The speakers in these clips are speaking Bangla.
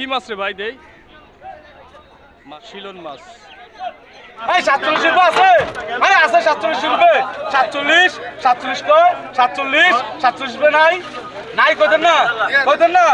কি মাছ রে ভাই দেই? মাছ শিলন মাছ। এই সাতচল্লিশ রুপে আছে। আরে আছে সাতচল্লিশ রুপে। সাতচল্লিশ সাতচল্লিশ কয়? সাতচল্লিশ সাতচল্লিশ রুপে নাই। নাই কইতেন না। কইতেন না।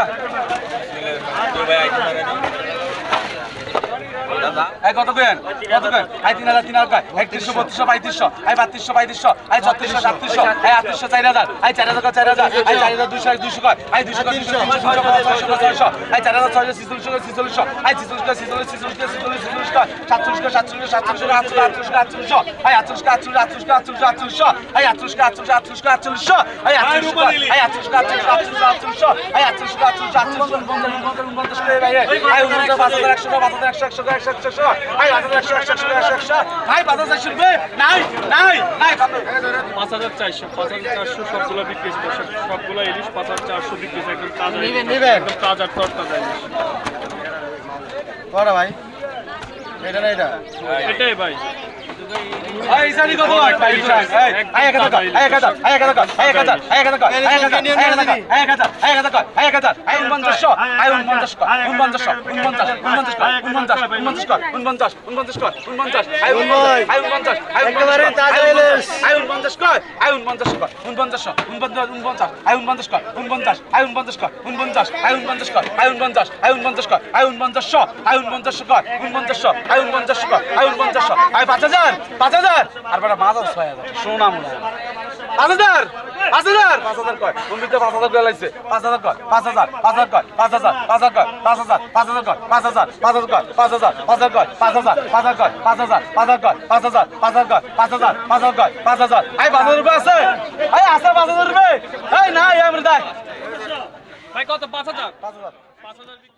এই কত কেন কত কেন আই তিন হাজার তিন হাজার কয় একত্রিশশো বত্রিশশো পঁয়ত্রিশশো আই বাত্রিশশো পঁয়ত্রিশশো আই ছত্রিশশো সাতত্রিশশো আই আটত্রিশশো চার হাজার আই চার হাজার চার হাজার আই চার হাজার দুশো দুশো কয় আই দুশো তিনশো তিনশো তিনশো ছয়শো ছয়শো আই চার হাজার ছয়শো ছিচল্লিশশো ছিচল্লিশশো আই ছিচল্লিশ কয় ছিচল্লিশ ছিচল্লিশ কয় ছিচল্লিশ ছিচল্লিশ কয় সাতচল্লিশ সাতচল্লিশ আটচল্লিশ আটচল্লিশ কয় আটচল্লিশশো আই আটচল্লিশ কয় আটচল্লিশ আটচল্লিশ কয় আটচল্লিশ আটচল্লিশশো আই আটচল্লিশ কয় আটচল্লিশ আটচল্লিশশো আই আটচল্লিশ কয় আই কয় আটচল্লিশ আটচল্লিশ আটচল্লিশশো আই আটচল্লিশ কয় আটচল্লিশ আটচল্লিশ উনপঞ্চাশ উনপঞ্চাশ আই উনপঞ্চাশ পাঁচ হাজার একশো পাঁচ হাজার একশো একশো একশো আই পাঁচ হাজার চারশো পাঁচ বিক্রি সবগুলো ইলিশ পাঁচ হাজার বিক্রি একদম তাজা একদম ভাই। এটা না এটা এটাই ভাই উনপঞ্চাশ আই উনপঞ্চাশ কর, উনপঞ্চাশ উনপঞ্চাশ উনপঞ্চাশ আই উনপঞ্চাশ কর, উনপঞ্চাশ আই উনপঞ্চাশ কর, উনপঞ্চাশ আই উনপঞ্চাশ কর আই উনপঞ্চাশ আই উনপঞ্চাশ কর আই উনপঞ্চাশ আই উনপঞ্চাশ কর, উনপঞ্চাশ আই উনপঞ্চাশ কর আই উনপঞ্চাশ আই পাঁচ হাজার পাঁচ হাজার। আর বেটা পাঁচ হাজার ছয় হাজার, সোনা মনে পাঁচ হাজার। পাঁচ হাজার পাঁচ হাজার কয় বন্ধুটা পাঁচ হাজার করে লাগছে পাঁচ হাজার কয় পাঁচ হাজার পাঁচ হাজার কয় পাঁচ হাজার পাঁচ হাজার কয় পাঁচ হাজার পাঁচ হাজার কয় পাঁচ হাজার পাঁচ হাজার কয় পাঁচ হাজার পাঁচ হাজার কয় পাঁচ হাজার পাঁচ হাজার কয় পাঁচ হাজার পাঁচ হাজার কয় পাঁচ হাজার পাঁচ হাজার কয় পাঁচ হাজার পাঁচ হাজার কয় পাঁচ হাজার আই পাঁচ হাজার রুপয়ে আছে আই আছে পাঁচ হাজার রুপয়ে এই না এই আমরা ভাই কত পাঁচ হাজার পাঁচ হাজার পাঁচ হাজার